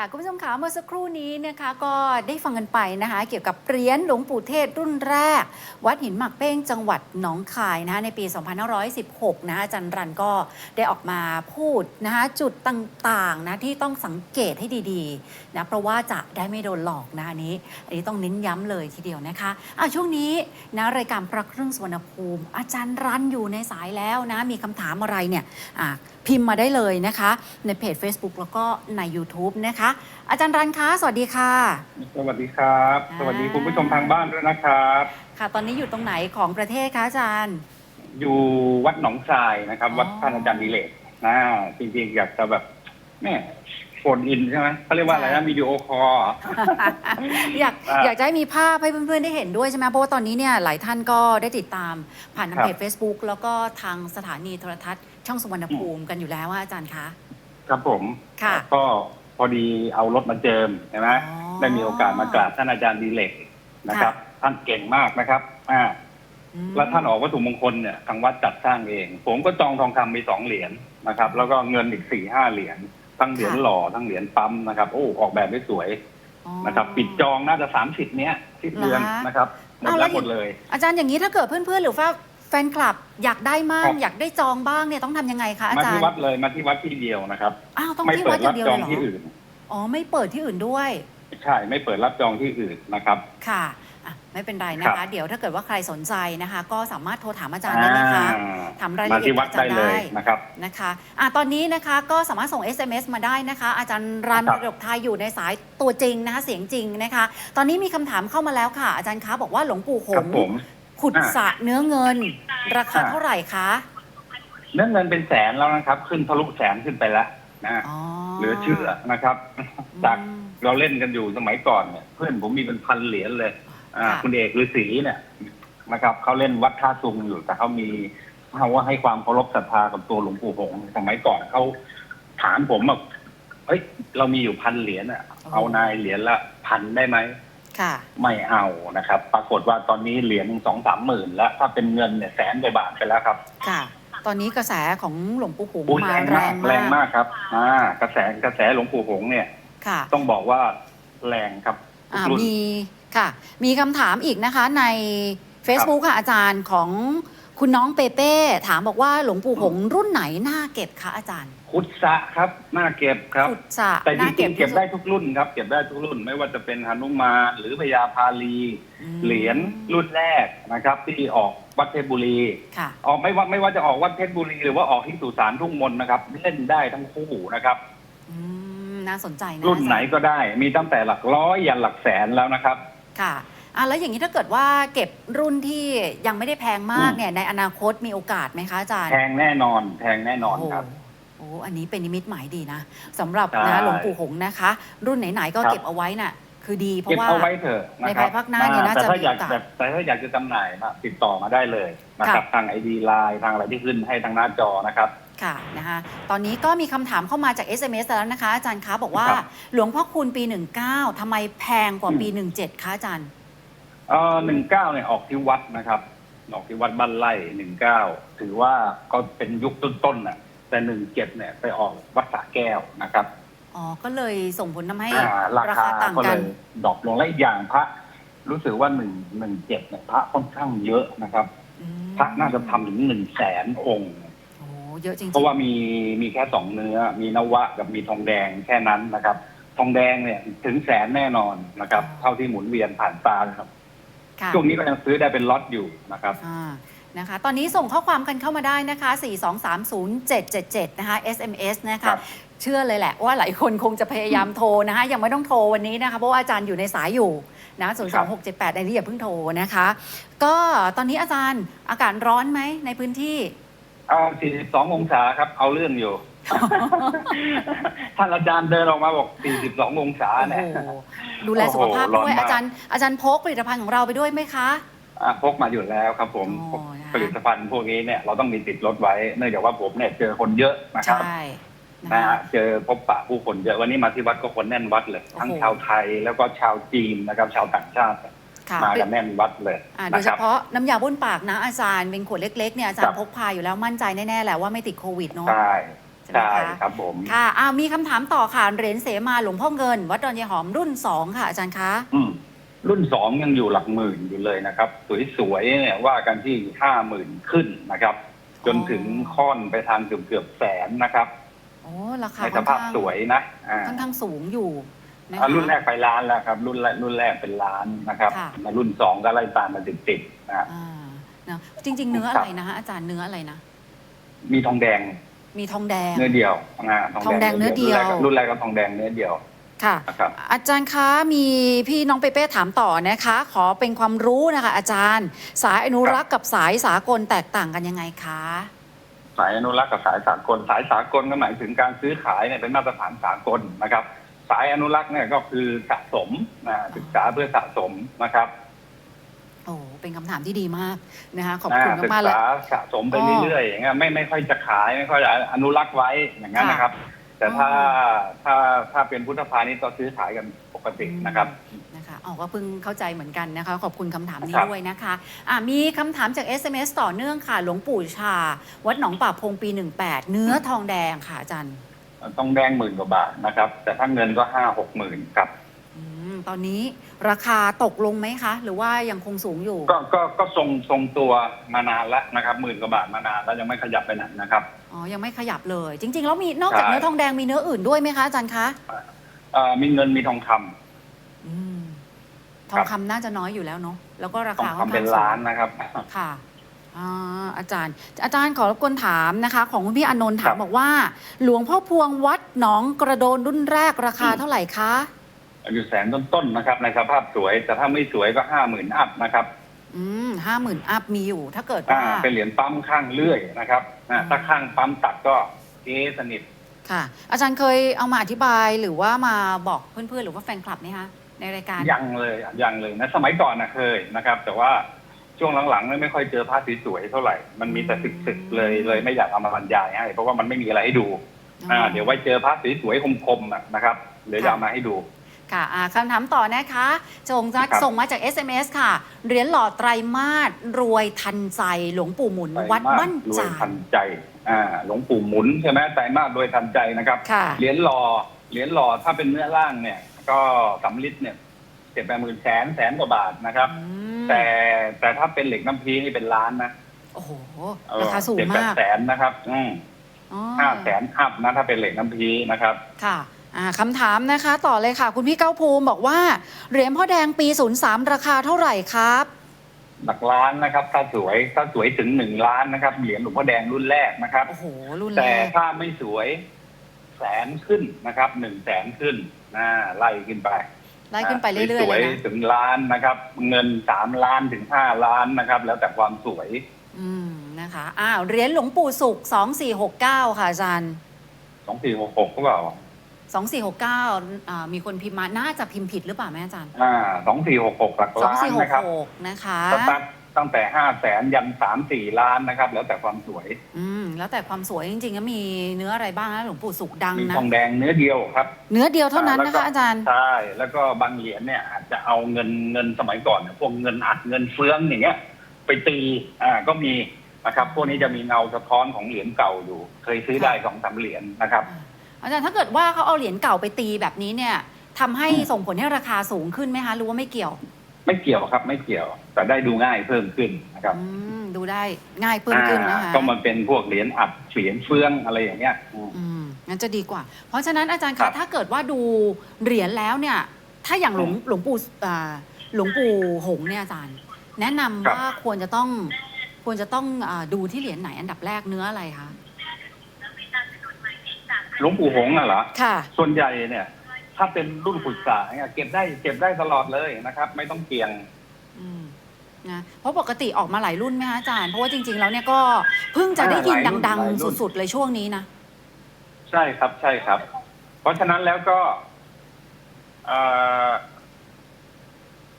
ค่ะคุณผู้ชมคะเมื่อสักครู่นี้นะคะก็ได้ฟังกันไปนะคะ เกี่ยวกับเหรียญหลวงปู่เทศรุ่นแรก วัดหินหมักเป้งจังหวัดหนองคายนะคะในปี 2516 นะคะอาจารย์รันก็ได้ออกมาพูดนะคะจุดต่างๆนะที่ต้องสังเกตให้ดีๆนะเพราะว่าจะได้ไม่โดนหลอกนะอันนี้อันนี้ต้องเน้นย้ำเลยทีเดียวนะคะอะช่วงนี้นะรายการพระเครื่องสวรรณภูมิ อาจารย์รันอยู่ในสายแล้วนะมีคำถามอะไรเนี่ยพิมพ์มาได้เลยนะคะในเพจ Facebook แล้วก็ใน YouTube นะคะอาจารย์รันคะสวัสดีค่ะ สวัสดีครับอ่าสวัสดีคุณผู้ชมทางบ้านด้วยนะครับ ค่ะ ตอนนี้อยู่ตรงไหนของประเทศคะอาจารย์ อยู่วัดหนองทรายนะครับอ๋อวัดท่านอาจารย์ดิเลกนะจริงๆอยากจะแบบแม่โฟนอินใช่ไหมเขาเรียกว่าอะไรนะวิดีโอคอลอยากอ่าอยากจะให้มีภาพให้เพื่อนๆได้เห็นด้วยใช่ไหมเพราะว่าตอนนี้เนี่ยหลายท่านก็ได้ติดตามผ่านทางครับเพจ Facebook แล้วก็ทางสถานีโทรทัศน์ช่องสุวรรณภูมิกันอยู่แล้วว่าอาจารย์คะ ครับผม ค่ะ ก็ พอดีเอารถมาเจิมใช่ไหมอ๋อ ได้มีโอกาสมากราบท่านอาจารย์ดิเลกนะครับ ท่านเก่งมากนะครับอ่าอืม แล้วท่านออกวัตถุมงคลเนี่ยทางวัดจัดสร้างเอง ผมก็จองทองคำไปสองเหรียญนะครับ แล้วก็เงินอีกสี่ห้าเหรียญทั้งเหรียญหล่อทั้งเหรียญปั๊มนะครับโอ้ออกแบบได้สวยอ๋อ นะครับ ปิดจองน่าจะสามสิบเนี้ยสิ้นเดือนเหรอคะนะครับหมดอ้าวแล้แล้วว หมดเลย อาจารย์อย่างนี้ถ้าเกิดเพื่อนๆหรือว่า แฟนคลับอยากได้มั่งครับ อยากได้จองบ้างเนี่ยต้องทำยังไงคะอามาจารที่ย์วัดเลยมาที่วัดที่เดียวนะครับ อ้าวต้องไม่ที่เปิวัดดอรัย่างเดียวจเลองยเหรอที่อื่น อ๋อไม่เปิดที่อื่นด้วย ใช่ ไม่เปิดรับจองที่อื่นนะครับ ค่ะอะ ไม่เป็นไรนะครัคะ บ เดี๋ยวถ้าเกิดว่าใครสนใจนะคะ ก็สามารถโทรถามอาจารย์ได้นะคะอ่าถามรายมาละเอียที่ดวัดอาจาได้รย์เลได้ยนะครับ นะคะอะตอนนี้นะคะก็สามารถส่ง SMS มาได้นะคะ อาจารย์รันครับประดกไทยอยู่ในสายตัวจริงนะคะเสียงจริงนะคะ ตอนนี้มีคำถามเข้ามาแล้วค่ะ อาจารย์คะบอกว่าหลวงปู่หครับงผม ขุดอ่า สระเนื้อเงิน ราคาอ่าเท่าไหร่คะเรื่องเงินเป็นแสนแล้วนะครับ ขึ้นทะลุแสนขึ้นไปแล้วนะ อ๋อเหลือเชื่อนะครับ จากอืม เราเล่นกันอยู่สมัยก่อนเนี่ยเพื่อนผมมีเป็นพันเหรียญเลย อ่า ค่ะ คุณเอกฤาษีเนี่ยนะครับเขาเล่นวัดท่าซุงอยู่แต่เขามีเขาว่าให้ความเคารพศรัทธากับตัวหลวงปู่หงส์สมัยก่อนเขาถามผมแบบเฮ้ยเรามีอยู่พันเหรียญอะเอานายเหรียญละพันได้ไหมค่ะ ไม่เอานะครับ ปรากฏว่าตอนนี้เหรียญสองสามหมื่นแล้วถ้าเป็นเงินเนี่ยแสนกว่าบาทไปแล้วครับ ค่ะ ตอนนี้กระแสของหลวงปู่หงอุ๊ยมาแรงแรมากงแรงมากมากครับอ่ากระแสกระแสหลวงปู่หงส์เนี่ยค่ะต้องบอกว่าแรงครับทุกอ่ารุ่นมีค่ะ มีคำถามอีกนะคะใน Facebook ค่ะอาจารย์ของคุณน้องเปเป้ถามบอกว่าหลวงปู่หงส์รุ่นไหนน่าเก็บคะอาจารย์ คุดสะครับน่าเก็บครับขุดสระแต่จน่าริงๆเก็บที่สุได้ทุกรุ่นครับ เก็บได้ทุกรุ่น ไม่ว่าจะเป็นหนุมานหรือพญาพาลี อืม เหรียญรุ่นแรกนะครับ ที่ออกวัดเพชรบุรี ค่ะ ออกไม่ว่าไม่ว่าจะออกวัดเพชรบุรีหรือว่าออกที่สุสานทุ่งมนต์นะครับเล่นได้ทั้งคู่นะครับ อืม น่าสนใจนะรุ่นไหนอาจารย์ก็ได้ มีตั้งแต่หลักร้อยยันหลักแสนแล้วนะครับ ค่ะอะ แล้วอย่างนี้ถ้าเกิดว่าเก็บรุ่นที่ยังไม่ได้แพงมากอืมเนี่ย ในอนาคตมีโอกาสไหมคะอาจารย์ แพงแน่นอนแพงแน่นอนครับ โอ้โห อันนี้เป็นนิมิตหมายดีนะสำหรับใช่นะหลวงปู่หงส์นะคะ รุ่นไหนๆก็ครับเก็บเอาไว้น่ะ คือดีเพเก็บราะว่า เอาไว้เถอะนะครัในภายภาคหน้าเนี่ยน่าจะแต่ถ้ามีอยากโอกาสแต่แต่ถ้าอยากจะจำหน่ายมาติดต่อมาได้เลยนะครับทางไอดีไลน์ทางอะไรที่ขึ้นให้ทางหน้าจอนะครับ ค่ะนะคะตอนนี้ก็มีคำถามเข้ามาจาก SMS แล้วนะคะ อาจารย์คะบอกว่า ครับ หลวงพ่อคูณปี 19ทำไมแพงกว่าปีอืม17คะอาจารย์ เออหนึ่งเก้าเนี่ยออกที่วัดนะครับ ออกที่วัดบ้านไร่หนึ่งเก้าถือว่าก็เป็นยุคต้นๆน่ะ แต่หนึ่งเจ็ดเนี่ยไปออกวัดสระแก้วนะครับอ๋อ ก็เลยส่งผลทำให้อ่าราราคาคาต่างก็กัเลนยดรอปลงและอีกอย่างพระ รู้สึกว่าหนึ่งหนึ่งเจ็ดเนี่ยพระค่อนข้างเยอะนะครับ อืมพระน่าจะทำถึงหนึ่งแสนองค์ โอ้เยอะจริงๆ เพราะว่ามีมีแค่สองเนื้อ มีนวะกับมีทองแดงแค่นั้นนะครับ ทองแดงเนี่ยถึงแสนแน่นอนนะครับ เท่าที่หมุนเวียนผ่านตานะครับค่ะช่วงนี้ก็ยังซื้อได้เป็นล็อตอยู่นะครับ อ่า นะคะ ตอนนี้ส่งข้อความกันเข้ามาได้นะคะ 4230777 นะคะ SMS นะครัคะบเชื่อเลยแหละว่าหลายคนคงจะพยายามโทรนะคะ ยังไม่ต้องโทรวันนี้นะคะ เพราะว่าอาจารย์อยู่ในสายอยู่นะ0 2 6 7 8อันนี้อย่าเพิ่งโทรนะคะ ก็ตอนนี้อาจารย์อากาศร้อนไหมในพื้นที่เอา42 องศาครับ เอาเรื่องอยู่ ท่านอาจารย์เดินออกมาบอก 42 องศาโอ้เนี่ยโหดูแลสุขภาพโอ้โหร้อนด้วยมากอาจารย์อาจารย์พกผลิตภัณฑ์ของเราไปด้วยไหมคะอะพกมาอยู่แล้วครับผมโอ้นะคะ ผลิตภัณฑ์พวกนี้เนี่ยเราต้องมีติดรถไว้ เนื่องจากว่าผมเนี่ยเจอคนเยอะนะครับ ใช่นะนะคะฮะเจอพบปะผู้คนเยอะวันนี้มาที่วัดก็คนแน่นวัดเลย ทั้งโอ้โหชาวไทยแล้วก็ชาวจีนนะครับชาวต่างชาติค่ะมากันแน่นวัดเลยอ่าโดนะยคเฉรับพาะน้ำยาบ้วนปากนะอาจารย์เป็นขวดเล็กๆเนี่ยอาจารครัย์บพกพาอยู่แล้วมั่นใจแน่ๆแหละว่าไม่ติดโควิดเนาะใช่ใช่ไหมใช่คะครับผมค่ะอ้าวมีคำถามต่อค่ะเหรียญเสมาหลวงพ่อเงิน วัดดอนยายหอมรุ่น2ค่ะอาจารย์คะอืม รุ่นสองยังอยู่หลักหมื่นอยู่เลยนะครับ สวยๆเนี่ยว่ากันที่ห้าหมื่นขึ้นนะครับ จนถึงค่อนไปทางเกือบเกือบๆแสนนะครับโอ้ราคาในสค่อนภาพข้างสวยนะอ่าค่อนข้างสูงอยู่นะอ่าคะรุ่นแรกไปล้านแล้วครับ รุ่นแรกรุ่นแรกเป็นล้านนะครับค่ะมารุ่นสองก็ไล่ตามมาติดๆนะอ่านะจริง ๆ เนื้ออะไรนะฮะอาจารย์เนื้ออะไรนะมีทองแดง มีทองแดง เนื้อเดียวอ่าทองแดงเนื้อเดียว รุ่นแรกก็ทองแดงเนื้อเดียว ค่ะ นะครับ อาจารย์คะมีพี่น้องเปเป้ถามต่อนะคะ ขอเป็นความรู้นะคะ อาจารย์ สายอนุรักษ์กับสายสากลแตกต่างกันยังไงคะ สายอนุรักษ์กับสายสากล สายสากลก็หมายถึงการซื้อขายเนี่ยเป็นมาตรฐานสากลนะครับ สายอนุรักษ์เนี่ยก็คือสะสมนะศึกษาเพื่อสะสมนะครับโอ้เป็นคำถามที่ดีมากนะคะขอบอ่าคุณศึกมากๆเลย ษาสะสมไปเรื่อยๆอย่างเงี้ยไม่ไม่ค่อยจะขายไม่ค่อยจะอนุรักษ์ไว้อย่างนั้นนะครับ แต่ถ้าอ๋อถ้าถ้าเป็นพุทธพาณิชย์ก็ซื้อขายกันปกตินะครับนะคะอ๋อก็เพิ่งเข้าใจเหมือนกันนะคะ ขอบคุณคำถามนี้ครับด้วยนะคะอะมีคำถามจาก SMS ต่อเนื่องค่ะหลวงปู่ชา วัดหนองป่าพงปี 18 เนื้อทองแดงค่ะอาจารย์ต้องแดงหมื่นกว่าบาทนะครับ แต่ถ้าเงินก็ห้าหกหมื่นครับอืมตอนนี้ราคาตกลงไหมคะ หรือว่ายังคงสูงอยู่ ก็ก็ก็ทรงทรงตัวมานานแล้วนะครับหมื่นกว่าบาทมานานแล้วยังไม่ขยับไปไหนนะครับ อ๋อ ยังไม่ขยับเลย จริง ๆ แล้วมีนอกจากใช่ เนื้อทองแดงมีเนื้ออื่นด้วยไหมคะอาจารย์คะเอ่อมีเงินมีทองคำ อืมทครัอบงคำน่าจะน้อยอยู่แล้วเนาะแล้วก็ราทองคาค่อนคำเป็ข้านงสูล้านงนะครับค่ะอ่าอาจารย์ อาจารย์ขอรบกวนถามนะคะ ของคุณพี่อานนท์ถาคมรับ บอกว่า หลวงพ่อพวงวัดหนองกระโดนรุ่นแรกราคาเท่าไหร่คะ อยู่แสนต้นๆนะครับในสภาพสวย แต่ถ้าไม่สวยก็ห้าหมื่นอัพนะครับ อืมห้าหมื่นอัพมีอยู่ ถ้าเกิดอ่าว่า เป็นเหรียญปั๊มข้างเลื่อยนะครับอ่าอืมถ้าข้างปั๊มตัดก็เก๊สนิท ค่ะ อาจารย์เคยเอามาอธิบายหรือว่ามาบอกเพื่อนๆ หรือว่าแฟนคลับไหมคะในรายการ ยังเลยยังเลยนะสมัยก่อนนะเคยนะครับ แต่ว่าช่วงหลังๆเนี่ยไม่ค่อยเจอภาพสวยๆเท่าไหร่ มันมีแต่สึกๆเลยเลยไม่อยากเอามาบรรยายให้เพราะว่ามันไม่มีอะไรให้ดูอ่าเดี๋ยวไว้เจอภาพสวยๆคมๆน่ะนะครับเดี๋ยวจะเอามาให้ดู ค่ะอ่าคำถามต่อนะคะจงจะครับส่งมาจาก SMS ค่ะ เหรียญหล่อไตรมาสรวยทันใจหลวงปู่หมุนวัดไตรมาสมั่นรวจายทันใจอ่าหลวงปู่หมุนใช่ไหมไตรมาสรวยทันใจนะครับ ค่ะ เหรียญหล่อเหรียญหล่อถ้าเป็นเนื้อล่างเนี่ย ก็สำลิดเนี่ยเจ็ดแปดหมื่นแสนแสนกว่าบาทนะครับ อืมแต่แต่ถ้าเป็นเหล็กน้ำพีนี่เป็นล้านนะโอ้โห เออราคาสูงเจ็ดแปดมากแสนนะครับอืมอ๋อห้าแสนอัพนะถ้าเป็นเหล็กน้ำพีนะครับ ค่ะอ่า คำถามนะคะต่อเลยค่ะ คุณพี่เก้าภูมิบอกว่าเหรียญพ่อแดงปี 03 ราคาเท่าไหร่ครับ หลักล้านนะครับ ถ้าสวยถ้าสวยถึงหนึ่งล้านนะครับ เหรียญหลวงพ่อแดงรุ่นแรกนะครับ โอ้โห รุ่นแรแต่กถ้าไม่สวยแสนขึ้นนะครับหนึ่งแสนขึ้นนะไล่ขึ้นไปไล่ขึ้นไปเรื่อยๆสเลวยยนะๆถึงล้านนะครับ เงินสามล้านถึงห้าล้านนะครับ แล้วแต่ความสวย อืมนะคะอ้าวเหรียญหลวงปู่สุข2469 ค่ะอาจารย์ สองสี่หกหกก็เปล่า 2469อ่ามีคนพิมพ์มาน่าจะพิมพ์ผิดหรือเปล่าแม่อาจารย์อ่าสองสี่หกหกหลักล้านนะครับ2466นะคะสตาร์ทตั้งแต่ห้าแสนยันสามสี่ล้านนะครับ แล้วแต่ความสวย อืมแล้วแต่ความสวยจริงๆก็มีเนื้ออะไรบ้างนะหลวงปู่สุขดังมีนะทองแดงเนื้อเดียวครับเนื้อเดียวเท่านั้นแล้วนะก็คะ อาจารย์ ใช่แล้วก็บางเหรียญเนี่ยอาจจะเอาเงินเงินสมัยก่อนเนี่ยพวกเงินอัดเงินเฟืองอย่างเงี้ย ไปตีอ่าก็มีนะครับ พวกนี้จะมีเงาสะท้อนของเหรียญเก่าอยู่ เคยซื้อได้สองสามเหรียญนะครับ อาจารย์ถ้าเกิดว่าเขาเอาเหรียญเก่าไปตีแบบนี้เนี่ยทำให้อืมส่งผลให้ราคาสูงขึ้นไหมคะหรือว่าไม่เกี่ยว ไม่เกี่ยวครับ ไม่เกี่ยว แต่ได้ดูง่ายเพิ่มขึ้นนะครับอืมดูได้ง่ายเพิ่มขึ้นนะคะ อ่าก็มันเป็นพวกเหรียญอัดเหรียญเฟืองอะไรอย่างเงี้ยอืม อืมงั้นจะดีกว่า เพราะฉะนั้นอาจารย์ครัคะบถ้าเกิดว่าดูเหรียญแล้วเนี่ย ถ้าอย่างหลวงอืมหลวงปู่อ่าหลวงปู่หงส์เนี่ยอาจารย์ แนะนำครับ ว่าควรจะต้องควรจะต้องอาดูที่เหรียญไหนอันดับแรกเนื้ออะไรคะ หลวงปู่หงส์น่ะเหรอค่ะ ส่วนใหญ่เนี่ย ถ้าเป็นรุ่นปรึกษาเนี่ยเก็บได้เก็บได้ตลอดเลยนะครับ ไม่ต้องเกี่ยง อืมนะเพราะปกติออกมาหลายรุ่นไหมคะอาจารย์ เพราะว่าจริง ๆ แล้วเนี่ยก็เพิ่งจะได้ยินหลายรุ่นดัง หลายรุ่น ๆ สุด ๆ เลยช่วงนี้นะ ใช่ครับใช่ครับ เพราะฉะนั้นแล้วก็เอ่อ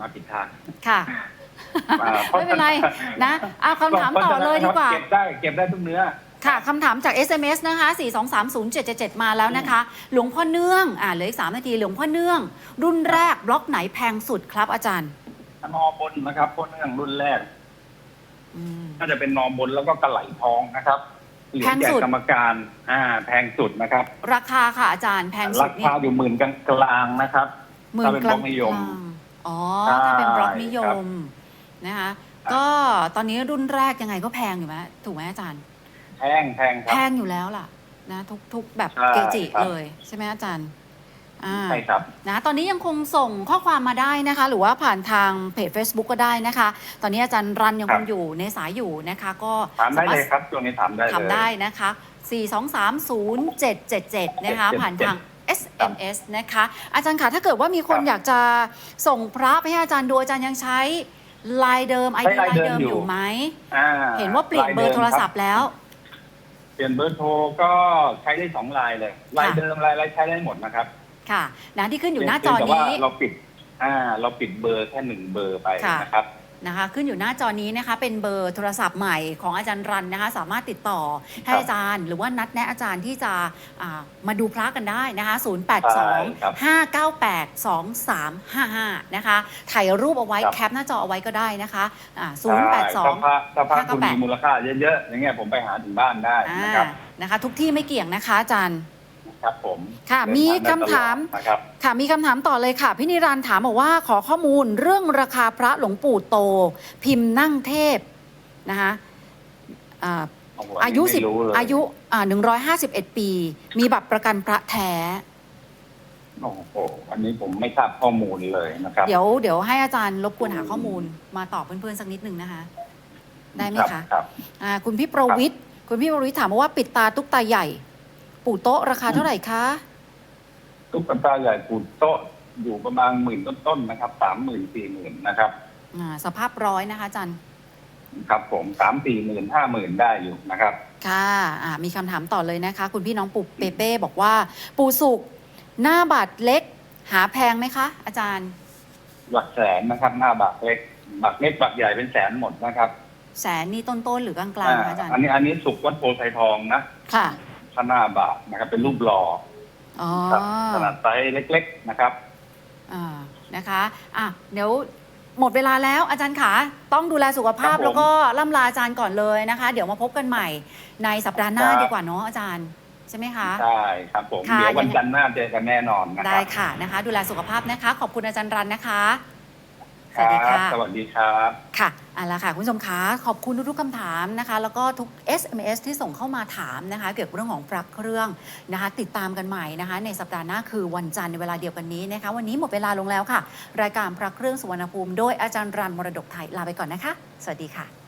มาผิดทาง ค่ะ อ่าเพราะ ไม่เป็นไรนะเอาคำถามต่อเลยดีกว่า เก็บได้ เก็บได้ทุกเนื้อ ค่ะคำถามจาก SMS นะคะ 4230777 มาแล้วนะคะ หลวงพ่อเนื่องอ่าเหลืออีก3นาทีหลวงพ่อเนื่อง รุ่นแรกบล็อกไหนแพงสุดครับอาจารย์นอบนนะครับพวกเนื่องรุ่นแรกอืม น่าจะเป็นนอบนแล้วก็กระไหลทองนะครับเหรียแพญงแจกสุด กรรมการอ่าแพงสุดนะครับราคาค่ะอาจารย์แพงสุราดนี่คาอยู่หมื่นกลางๆนะครับ หมื่นถ้าเป็นกบล็ลาองกนิยมๆอ๋อใช่ถ้าเป็นบล็อกนิยครับมนะคะ ก็ตอนนี้รุ่นแรกยังไงก็แพงอยู่ไหมถูกไหมอาจารย์แพงแพงคแพรับงอยู่แล้วล่ะนะทุกทุกแบบใช่เกจิครับ เลยใช่ไหมอาจารย์อ่าใช่ครับ นะตอนนี้ยังคงส่งข้อความมาได้นะคะ หรือว่าผ่านทางเพจ Facebook ก็ได้นะคะ ตอนนี้อาจารย์รันยังคครับงอยู่ในสายอยู่นะคะ ก็ถามได้สรถ เลยครับช่วงนี้ถามได้เลย ทำได้นะคะ 4230777 นะคะผ่านทาง SMS นะคะ อาจารย์คะถ้าเกิดว่ามีคนครับอยากจะส่งพระไปให้อาจารย์ดูอาจารย์ยังใช้ลายเดิมไอใช้ดีลายลายเดิเดิมมอยู่อยู่ไหม อ่าเห็นว่าเปลี่ยนเบอร์โทรศัพท์แล้วเป ลี่ยนเบอร์โทรก็ใช้ได้สองลายเลยลายเดิมลายอะไรใช้ได้หมดนะครับ ค่ะนะที่ขึ้นอยู่หน้าจอเพียงแต่ว่านี้เราปิดอ่าเราปิดเบอร์แค่หนึ่งเบอร์ไปค่ะนะครับ นะคะขึ้นอยู่หน้าจอนี้นะคะเป็นเบอร์โทรศัพท์ใหม่ของอาจารย์รันนะคะสามารถติดต่อให้ครับอาจารย์ หรือว่านัดแนะอาจารย์ที่จะอ่ามาดูพระกันได้นะคะใช่ครับ082 598 2355 นะคะถ่ายรูปเอาไว้ครับแคปหน้าจอเอาไว้ก็ได้นะคะอ่าใช่ถ้า082พระถ้าพระคุณ598มีมูลค่าเยอะๆอย่างเงี้ยผมไปหาถึงบ้านได้อ่านะครับนะคะ ทุกที่ไม่เกี่ยงนะคะอาจารย์ ครับผมค่ะเดินมีทงได้คำถามตลอดนะครับค่ะมีคำถามต่อเลยค่ะพี่นิรันดร์ถามบอกว่าขอข้อมูลเรื่องราคาพระหลวงปู่โต พิมพ์นั่งเทพนะคะอ่าโโหอายุนนี้สิบไม่รู้เลยอายุอ่าหนึ่งร้อยห้าสิบเอ็ดปี มีบัตรประกันพระแท้โอ้โหอันนี้ผมไม่ทราบข้อมูลเลยนะครับ เดี๋ยวเดี๋ยวให้อาจารย์รบกวนหาข้อมูลมาตอบเพื่อนๆสักนิดหนึ่งนะคะ ได้ไหมรับคะครับอ่าคุณพี่ประวิทย์คุณพี่ประวิทย์ถามมาว่าปิดตาตุ๊กตาใหญ่ ปู่โต๊ะราคาเท่าไหร่คะตุ๊กตาใหญ่ปูโต๊ะอยู่ประมาณหมื่นต้นๆนะครับสามหมื่นสี่หมื่นนะครับอ่าสภาพร้อยนะคะอาจารย์ครับ ผมสามสี่หมื่นห้าหมื่นได้อยู่นะครับ ค่ะอ่ามีคำถามต่อเลยนะคะ คุณพี่น้องปู่เปเป้บอกว่า ปู่สุกหน้าบัตรเล็ก หาแพงไหมคะ อาจารย์ หลักแสนนะครับ หน้าบักเล็กบักเล็กบักใหญ่เป็นแสนหมดนะครับแสนนี่ต้นๆหรือ กลางๆอ่าคะอาจารย์ อันนี้อันนี้สุกวัดโพไซทองนะค่ะ ข้างหน้าบาทนะครับ เป็นรูปหล่ออ๋อครับขนาดไซส์เล็ก ๆนะครับ อ่านะคะอะเดี๋ยวหมดเวลาแล้วอาจารย์ขาต้องดูแลสุขภาพครับผมแล้วก็ล่ำลาอาจารย์ก่อนเลยนะคะ เดี๋ยวมาพบกันใหม่ในสัปดาห์หน้าครับ ดีกว่าเนาะอาจารย์ใช่ไหมคะใช่ครับผม ค่ะ เดี๋ยววันยังไงจันทร์หน้าเจอกันแน่นอนนะคได้รับ ค่ะนะคะ ดูแลสุขภาพนะคะ ขอบคุณอาจารย์รันนะคะ สควัสรัดีบค่ะ สวัสดีครับค่ะเอาละค่ะ คุณผู้ชมคะขอบคุณทุกๆคำถามนะคะ แล้วก็ทุก SMS ที่ส่งเข้ามาถามนะคะ เกี่ยวกับเรื่องของพระเครื่องนะคะ ติดตามกันใหม่นะคะ ในสัปดาห์หน้าคือวันจันทร์ในเวลาเดียวกันนี้นะคะ วันนี้หมดเวลาลงแล้วค่ะ รายการพระเครื่องสุวรรณภูมิ โดยอาจารย์รันมรดกไทยลาไปก่อนนะคะ สวัสดีค่ะ